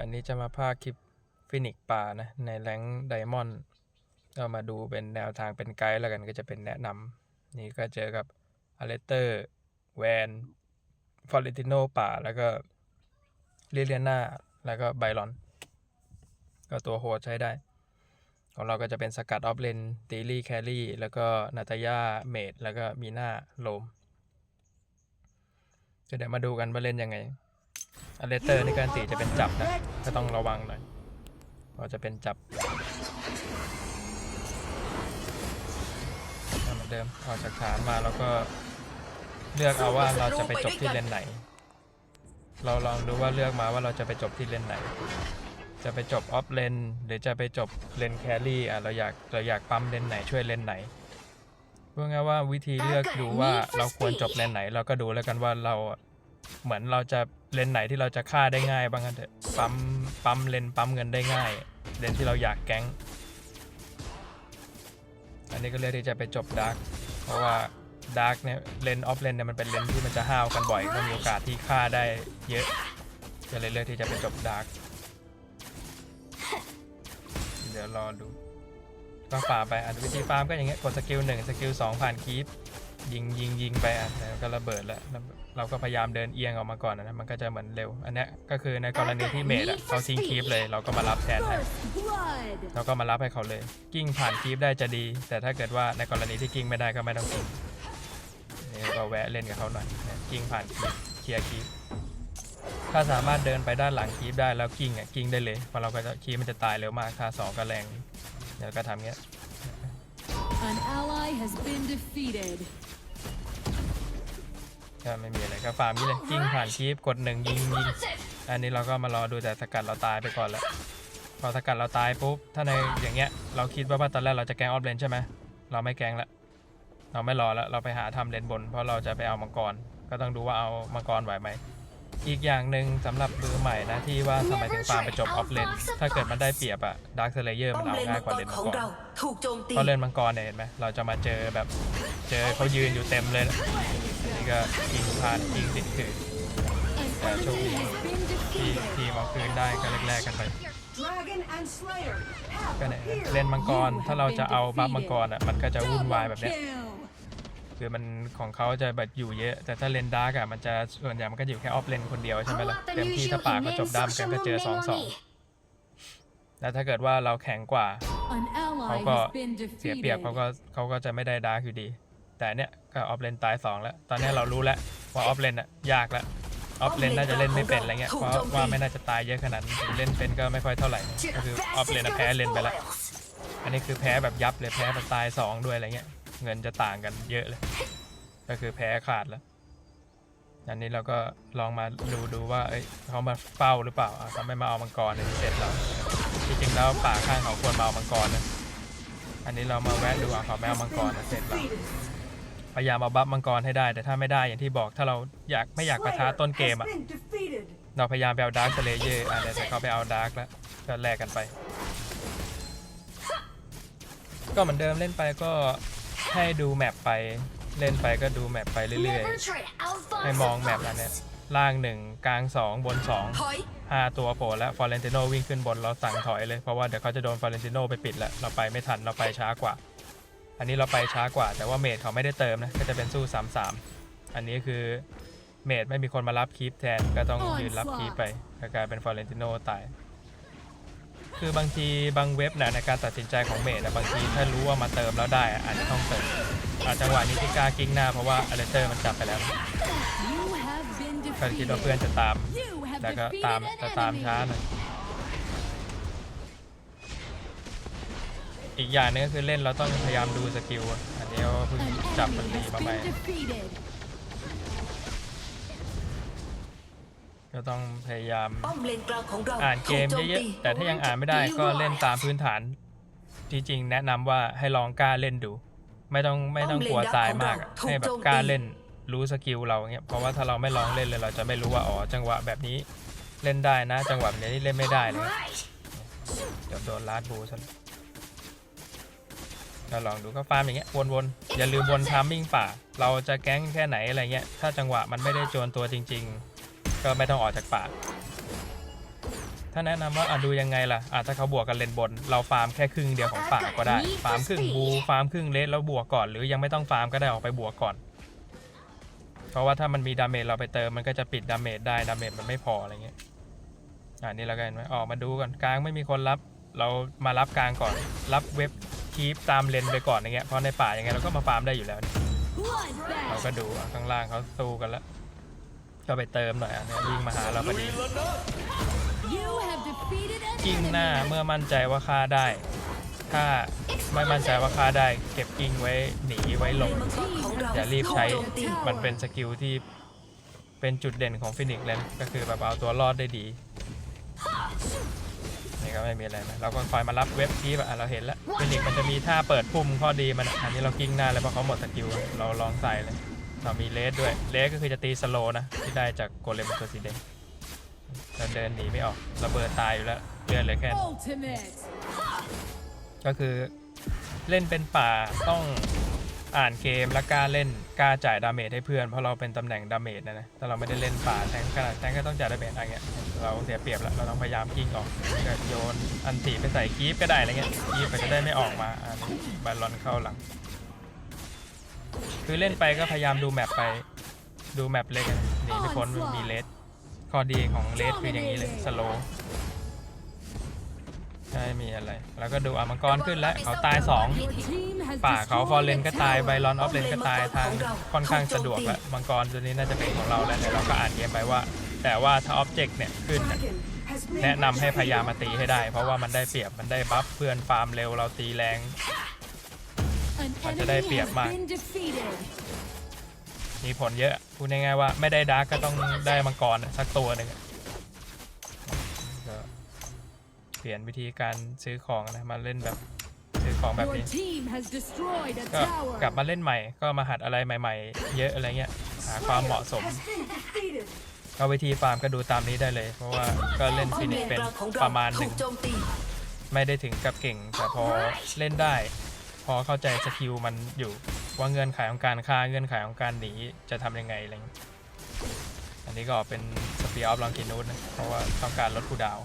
อันนี้จะมาภาคคลิปฟินิกป่านะในแรงไดมอนด์ก็มาดูเป็นแนวทางเป็นไกด์แล้วกันก็จะเป็นแนะนำนี่ก็เจอกับอเลเตอร์แวนฟอร์เรติโนป่าแล้วก็เลียเลียนาแล้วก็ไบรอน ก็ตัวโหดใช้ได้ ของเราก็จะเป็นสกัดออฟเลนตีลี่แครี่ แล้วก็นาตาย่าเมดแล้วก็มีหน้าโลมจะเดี๋ยวมาดูกันว่าเล่นยังไง อเลเตอร์นี่การตีจะเป็นจับนะก็ต้องระวังหน่อยเพราจะเป็นจับเหมือนเดิมออกจากฐานมาแล้วก็เลือกเอาว่าเราจะไปจบที่เลนไหน เราลองดูว่าเลือกมาว่าเราจะไปจบที่เลนไหน จะไปจบออฟเลนหรือจะไปจบเลนแครี่อะเราอยากเราอยากปั๊มเลนไหนช่วยเลนไหนเพูดง่ายว่าวิธีเลือกดูว่าเราควรจบเลนไหน เราก็ดูแล้วกันว่าเราเหมือนเราจะ เลนไหนที่เราจะฆ่าได้ง่ายบ้างกันเถอะปั๊มปั๊มเลนปั๊มเงินได้ง่าย เลนที่เราอยากแก๊ง อันนี้ก็เลือกที่จะไปจบดาร์กเพราะว่าดาร์กเนี่ยเลนออฟเลนเนี่ยมันเป็นเลนที่มันจะห้าวกันบ่อยก็มีโอกาสที่ฆ่าได้เยอะก็เลยเลือกที่จะไปจบดาร์กเดี๋ยวรอดูก็ฟาร์มไปอะวิธีฟาร์มก็อย่างเงี้ยกดสกิลหนึ่งสกิลสองผ่านคีป ยิงยิงยิงไปอะแล้วก็ระเบิดแล้วแล้วเราก็พยายามเดินเอียงออกมาก่อนนะมันก็จะเหมือนเร็ว อันเนี้ยก็คือในกรณีที่เมดอะเขาทิ้งคีปเลยเราก็มารับแทนให้ First blood. เราก็มารับให้เขาเลย กิ้งผ่านคีปได้จะดี แต่ถ้าเกิดว่าในกรณีที่กิ้งไม่ได้ก็ไม่ต้องกิ้งนี่ก็แวะเล่นกับเขาหน่อยเนี่ยกิ้งผ่านคีปเคลียร์คีปถ้าสามารถเดินไปด้านหลังคีปได้แล้วกิ้งอะกิ้งได้เลยเพราะเราก็จะคีปมันจะตายเร็วมากท่าสองก็แรงเดี๋ยวก็ทำเงี้ย An ally has been defeated. ก็ไม่มีอะไรก็ฟาร์มนี่เลยกิ้งผ่านคีปกดหนึ่งยิงยิงอันนี้เราก็มารอดูแต่สกัดเราตายไปก่อนแล้วพอสกัดเราตายปุ๊บถ้าในอย่างเงี้ยเราคิดว่าว่าตอนแรกเราจะแกงออฟเลนใช่ไหมเราไม่แกงละเราไม่รอแล้วเราไปหาทำเลนบน เพราะเราจะไปเอามังกร ก็ต้องดูว่าเอามังกรไหวไหมอีกอย่างหนึ่งสำหรับมือใหม่นะที่ว่าทำไมถึงฟาร์มไปจบออฟเลน ถ้าเกิดมันได้เปรียบอะดาร์คเซเลเยอร์ป้มัอนมเอาเลนง่ามัยงกว่ากรเลนขมัองงกรเราถูกโจมตีเพราะเลนมังกรเนี่ยเห็นไหมเราจะมาเจอแบบเจอเขายืนอยู่เต็มเลยอันนี่ ก็ยิงผ่านยิงติดถือ An Yeah, so- enemy has been ที defeated. ทีมเอาคืนได้ก็แรกๆกันไปก็เนี่ยเล่นมังกรถ้าเราจะเอาบัฟมังกรอะมันก็จะวุ่นวายแบบเนี้ยคือมันของเขาจะแบบอยู่เยอะ แต่ถ้าเลนดาร์กอะมันจะส่วนใหญ่มันก็อยู่แค่ออฟเลนคนเดียวใช่ไหมล่ะเต็มที่ถ้าปากก็จบด้ามกันก็เจอสองสองแล้วถ้าเกิดว่าเราแข็งกว่าเขาก็เสียเปรียบเขาก็เขาก็จะไม่ได้ดาร์กอยู่ดี แต่เนี้ย ออฟเลนตายสองแล้ว ตอนนี้เรารู้แล้วว่าออฟเลนอะยากแล้วออฟเลนน่าจะเล่นไม่เป็นอะไรเงี้ยเพราะว่าไม่น่าจะตายเยอะขนาดนั้นเล่นเป็นก็ไม่ค่อยเท่าไหร่ก็คือออฟเลนอะแพ้เลนไปแล้วอันนี้คือแพ้แบบยับเลยแพ้แบบตายสองด้วยอะไรเงี้ยเงินจะต่างกันเยอะเลย ก็คือแพ้ขาดแล้วอันนี้เราก็ลองมาดูดูว่าเอ้ยเขามาเฝ้าหรือเปล่าอะเขาไม่มาเอามังกรในที่เสร็จแล้วจริงๆแล้วป่าข้างเขาควรมาเอามังกรนะอันนี้เรามาแวะดูอะเขาไม่เอามังกรนะเสร็จแล้ว พยายามเอาบัฟมังกรให้ได้ แต่ถ้าไม่ได้อย่างที่บอกถ้าเราอยากไม่อยากประท้าต้นเกม Has อะ been defeated. เราพยายามไปเอาดาร์คเลเยอร์อะเดี๋ยวจะเขาไปเอาดาร์กแล้วก็แลกกันไป ก็เหมือนเดิมเล่นไปก็ให้ดูแมปไปเล่นไปก็ดูแมปไปเรื่อยๆ ให้มองแมปอันเนี้ยล่างหนึ่งกลางสองบนสองถอยห้าตัวโผล่แล้วฟอร์เรนติโนวิ่งขึ้นบนเราสั่งถอยเลยเพราะว่าเดี๋ยวเขาจะโดนฟอร์เรนติโนไปปิดแล้วเราไปไม่ทันเราไปช้ากว่า อันนี้เราไปช้ากว่า แต่ว่าเมดเขาไม่ได้เติมนะ ก็จะเป็นสู้สามสามอันนี้คือเมดไม่มีคนมารับคีปแทนก็ต้องยืนรับคีปไปก็กลายเป็นฟอร์เรนติโนตาย คือบางทีบางเว็บนะในการตัดสินใจของเมดนะบางทีถ้ารู้ว่ามาเติมแล้วได้อะอาจจะต้องเติมอาจังหวะนี้ที่กล้ากิ้งหน้าเพราะว่าอเลเตอร์มันจับไปแล้ว You have been ก็คิดว่าเพื่อน defeated. จะตาม You have แต่ก็ defeated ตาม an แต่ตาม enemy. ช้าหน่อย อีกอย่างหนึงก็คือเล่นเราต้องพยายามดูสกิลอะอันนี้ก็เพิ่งจับมันดี has มาใหม่ก็ต้องพยายามอ่านเกมเยอะๆแต่ถ้ายังอ่านไม่ได้ก็เล่นตามพื้นฐานที่จริงแนะนำว่าให้ลองกล้าเล่นดู ไม่ต้องไม่ต้องกลัวตายมากให้แบบกล้าเล่นรู้สกิลเราเงี้ยเพราะว่าถ้าเราไม่ลองเล่นเลยเราจะไม่รู้ว่าอ๋อจังหวะแบบนี้เล่นได้นะ จังหวะแบบนี้เล่นไม่ได้เลยเดี๋ยวโดนลาดบูซะ แล้วก็ลองดูก็ฟาร์มอย่างเงี้ยวนๆอย่าลืมวนทามมิ่งป่า เราจะแก๊งแค่ไหนอะไรเงี้ยถ้าจังหวะมันไม่ได้โจรตัวจริง ๆ ก็ไม่ต้องออกจากป่าถ้าแนะนำว่าอะดูยังไงล่ะอะถ้าเขาบวกกันเลนบน เราฟาร์มแค่ครึ่งเดียวของป่าก็ได้ ฟาร์มครึ่งบูฟาร์มครึ่งเลสแล้วบวกก่อน หรือยังไม่ต้องฟาร์มก็ได้ออกไปบวกก่อน เพราะว่าถ้ามันมีดาเมจเราไปเติมมันก็จะปิดดาเมจได้ดาเมจมันไม่พออะไรเงี้ยอ่านี่แล้วกันไหมออกมาดูก่อนกลางไม่มีคนรับ เรามารับกลางก่อน รับเว็บ คีปตามเลนไปก่อนอย่างเงี้ยเพราะในป่ายังไงเราก็มาฟาร์มได้อยู่แล้วนี่เรา Bloodbath. ก็ดูอะข้างล่างเขาสู้กันแล้ว ก็ไปเติมหน่อยอะเนี่ยวิ่งมาหาเราพอดี You have defeated an กิ้งหน้า enemy. เมื่อมั่นใจว่าฆ่าได้ ถ้าไม่มั่นใจว่าฆ่าได้ เก็บกิ้งไว้หนีไว้หลบมังกรของเราอย่ารีบใช้ถูกโจมตีมันเป็นสกิลที่เป็นจุดเด่นของฟินิกซ์เลยนะก็คือแบบเอาตัวรอดได้ดี นี่ก็ไม่มีอะไรนะเราก็คอยมารับเว็บทีแบบเราเห็นแล้วฟินิกซ์มันจะมีท่าเปิดพุ่มข้อดีมันอะอันนี้เรากิ้งหน้าเลยเพราะเขาหมดสกิลอะเราลองใส่เลยเรามีเลสด้วยเลสก็คือจะตีสโลว์นะที่ได้จากโกเลมตัวสีแดงเราเดินหนีไม่ออกระเบิดตายอยู่แล้วเลือดเหลือแค่นี้ Ultimate. ก็คือเล่นเป็นป่าต้อง อ่านเกมและกล้าเล่นกล้าจ่ายดาเมจให้เพื่อนเพราะเราเป็นตำแหน่งดาเมจนะนะถ้าเราไม่ได้เล่นป่าแทงขนาดแทงก็ต้องจ่ายดาเมจอะไรเงี้ยเราเสียเปรียบแล้วเราต้องพยายามกิ้งออกก็โยนอันติไปใส่คีฟก็ได้อะไรเงี้ยคีฟมันจะได้ไม่ออกมาอันบอลลอนเข้าหลัง คือเล่นไปก็พยายามดูแมปไปดูแมปเล็กหนีไม่พ้นมีเลสข้อดีของเลสคืออย่างนี้เลยสโล มีอะไร แล้วก็ดูอะมังกรขึ้นแล้วเขาตายสองป่าเขาฟอร์เลนก็ตายไบรอนออฟเลนก็ตายทางค่อนข้างสะดวกแล้วมังกรตัวนี้น่าจะเป็นของเราแล้วแต่เราก็อ่านเกมไปว่า แต่ว่าถ้าออบเจกต์เนี่ยขึ้นแนะนำให้พยายามมาตีให้ได้ เพราะว่ามันได้เปรียบมันได้บัฟเพื่อนฟาร์มเร็วเราตีแรง มันจะได้เปรียบมาก มีผลเยอะพูดง่ายๆว่าไม่ได้ดาร์กก็ต้องได้มังกรอะสักตัวหนึ่ง เปลี่ยนวิธีการซื้อของนะมาเล่นแบบซื้อของแบบ Your นี้ team has destroyed a ก็ tower. กลับมาเล่นใหม่ ก็มาหัดอะไรใหม่ ๆ เยอะอะไรเงี้ยหาความเหมาะสม has been defeated. เอาวิธีฟาร์มก็ดูตามนี้ได้เลย เพราะว่าก็เล่นป้อฟิมนิเลกนเป็นกลางของเราประมาณหถูนึ่งกโจมตีไม่ได้ถึงกับเก่ง แต่พอเล่นได้ พอเข้าใจสกิลมันอยู่ว่าเงื่อนไขของการฆ่าเงื่อนไขของการหนีจะทำยังไงอะไรเงี้ยอันนี้ก็เป็นสปีออฟลองกินูดนะเพราะว่าต้องการลดคูลดาวน์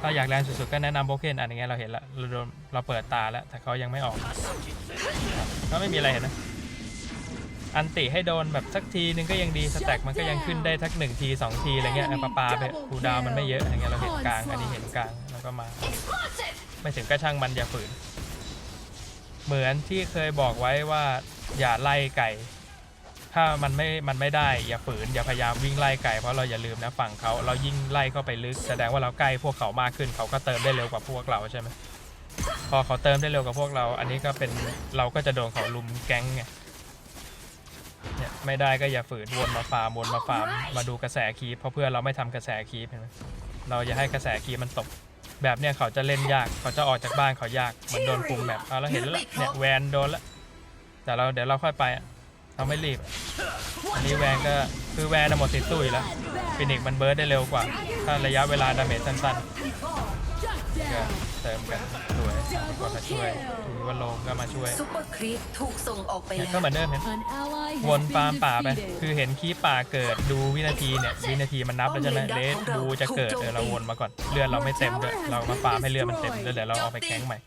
ถ้าอยากแรงสุดๆก็แนะนำโบเคนอันนี้เราเห็นละเราโดนเราเปิดตาแล้ว แต่เขายังไม่ออกก็ไม่มีอะไรเห็นนะ อันติให้โดนแบบสักทีนึงก็ยังดีสแต็กมันก็ยังขึ้นได้ทักหนึ่งทีสองทีอะไรเงี้ยเอาปาปาไปคูลดาวน์มันไม่เยอะอะไรเงี้ยเราเห็นกลางอันนี้เห็นกลางแล้วก็มา ไม่ถึงกระช่างมันอย่าฝืน เหมือนที่เคยบอกไว้ว่าอย่าไล่ไก่ ถ้ามันไม่ มันไม่ได้อย่าฝืนอย่าพยายามวิ่งไล่ไก่เพราะเราอย่าลืมนะฝั่งเขาเรายิ่งไล่เข้าไปลึกแสดงว่าเราใกล้พวกเขามากขึ้นเขาก็เติมได้เร็วกว่าพวกเราใช่ไหมพอเขาเติมได้เร็วกว่าพวกเรา อันนี้ก็เป็นเราก็จะโดนเขาลุมแก๊งไงเนี่ยไม่ได้ก็อย่าฝืนวนมาฟาร์มวนมาฟาร์มมาดูกระแสคีปเพราะเพื่อนเราไม่ทำกระแสคีปเห็นไหมเราอย่าให้กระแสคีปมันตกแบบเนี้ยเขาจะเล่นยากเขาจะออกจากบ้านเขายากเหมือนโดนกลุ่มแบบเอาแล้วเห็นแล้วเนี่ยแวนโดนแล้วแต่เราเดี๋ยวเราค่อยไป อะเราไม่รีบ อันนี้แวนก็คือแวนน่ะหมดติดตู้อยู่แล้วฟินิกซ์มันเบิร์ดได้เร็วกว่า ถ้าระยะเวลาดาเมจสั้น Shut ๆก็ down. เติมกันสวยก็มาช่วยถือว่าโลมก็มาช่วยซุปเปอร์ครีปถูกส่งออกไปเนี่ยแล้วก็เหมือนเดิมเห็น An ally วน has ฟาร์ม been ป่าไป defeated. คือเห็นคีป่าเกิดดูวินาทีเนี่ยวินาทีมันนับแล้วใช่ไหมเลสบูจะเกิดเออเราวนมาก่อนเลือดเราไม่เต็มด้วยเรามาฟาร์มให้เลือดมันเต็มแล้วเดี๋ยวเราเอาไปแข้งใหม่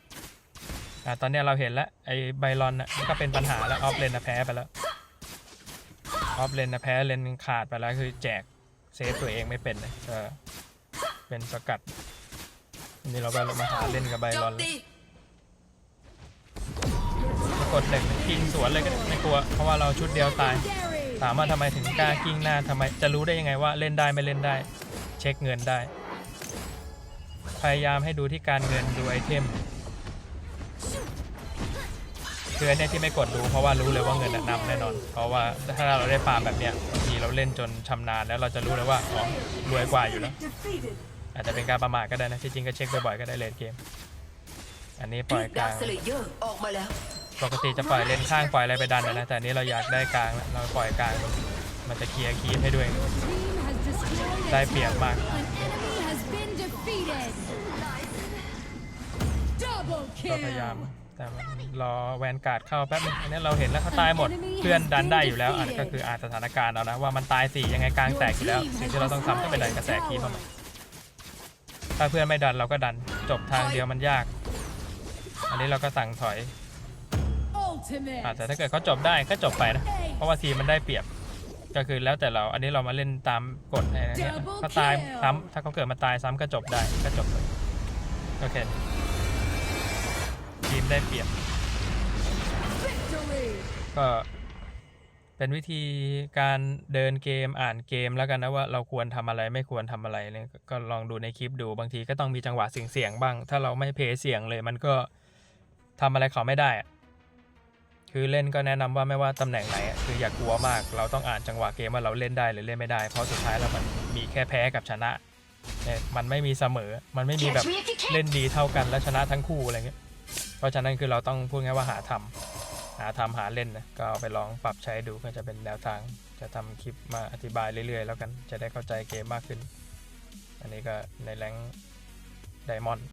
อะตอนเนี้ยเราเห็นแล้วไอ้ไบรอนน่ะมันก็เป็นปัญหาแล้วออฟเลนนะแพ้ไปแล้ว ออฟเลนนะแพ้เลนขาดไปแล้วคือแจกเซฟตัวเองไม่เป็นเลยก็เป็นสกัดอันนี้เราก็มาหาเล่นกับไบรอมนตีกดหนึ่งกิ้งสวนเลยก็ไม่กลัวเพราะว่าเราชุดเดียวตายถามว่าทำไมถึงกล้ากิ้งหน้าทำไมจะรู้ได้ยังไงว่าเล่นได้ไม่เล่นได้ เช็คเงินได้ พยายามให้ดูที่การเงินดูไอเทม คืออันเนี้ยที่ไม่กดดูเพราะว่ารู้เลยว่าเงินน่ะนำแน่นอน เพราะว่าถ้าเราได้ฟาร์มแบบเนี้ยบางทีเราเล่นจนชำนาญแล้วเราจะรู้เลยว่าอ๋อรวยกว่าอยู่แล้ว Defeated. อาจจะเป็นการประมาทก็ได้นะที่จริงก็เช็คบ่อยๆก็ได้เลนเกม อันนี้ปล่อยกดาลางสเลเยอร์ออกมาแล้ว ปกติจะปล่อยเลนข้างปล่อยอะไรไปดันนะนะแต่อันนี้เราอยากได้กลางแล้วเราปล่อยกลาง มันจะเคลียร์คีปให้ด้วย Team has destroyed a ได้เปรียบมาก An enemy has been defeated. Double ก็พยายาม แต่รอแวนการ์ดเข้าแป๊บนึงอันนี้เราเห็นแล้วเขาตายหมด เพื่อนดันได้อยู่แล้วอันนนก็คืออาจสถานการณ์เอานะว่ามันตายสี่ยังไงกลางแตกอยู่แล้ว สิ่งที่เราต้องทำก็เป็นดันกระแสคีบเข้ามาถ้าเพื่อนไม่ดันเราก็ดันจบทางเดียวมันยาก อันนี้เราก็สั่งถอย Ultimate. อาจจะแต่ถ้าเกิดเขาจบได้ก็จบไปนะ เพราะว่าทีมมันได้เปรียบ ก็คือแล้วแต่เรา อันนี้เรามาเล่นตามกฎอะไรเงี้ย Double ถ้าตาย kill ซ้ำถ้าเขาเกิดมาตายซ้ำก็จบได้ก็จบเลยโอเค ทีมได้เปรียบ ก็เป็นวิธีการเดินเกมอ่านเกมแล้วกันนะว่าเราควรทำอะไรไม่ควรทำอะไรเนี่ยก็ลองดูในคลิปดูบางทีก็ต้องมีจังหวะเสียงๆบ้าง ถ้าเราไม่เพย์เสียงเลยมันก็ทำอะไรเขาไม่ได้ คือเล่นก็แนะนำว่าไม่ว่าตำแหน่งไหนคืออย่ากลัวมาก เราต้องอ่านจังหวะเกมว่าเราเล่นได้หรือเล่นไม่ได้ เพราะสุดท้ายแล้วมันมีแค่แพ้กับชนะเนี่ยมันไม่มีเสมอ มันไม่มีแบบเล่นดีเท่ากันและชนะทั้งคู่อะไรเงี้ย ราะฉะนั้นคือเราต้องพูดง่ายว่าหาทำหาทำหาเล่นนะก็เอาไปลองปรับใช้ดูก็จะเป็นแนวทาง จะทำคลิปมาอธิบายเรื่อยๆ แล้วกันจะได้เข้าใจเกมมากขึ้น อันนี้ก็ในแรงไดมอนด์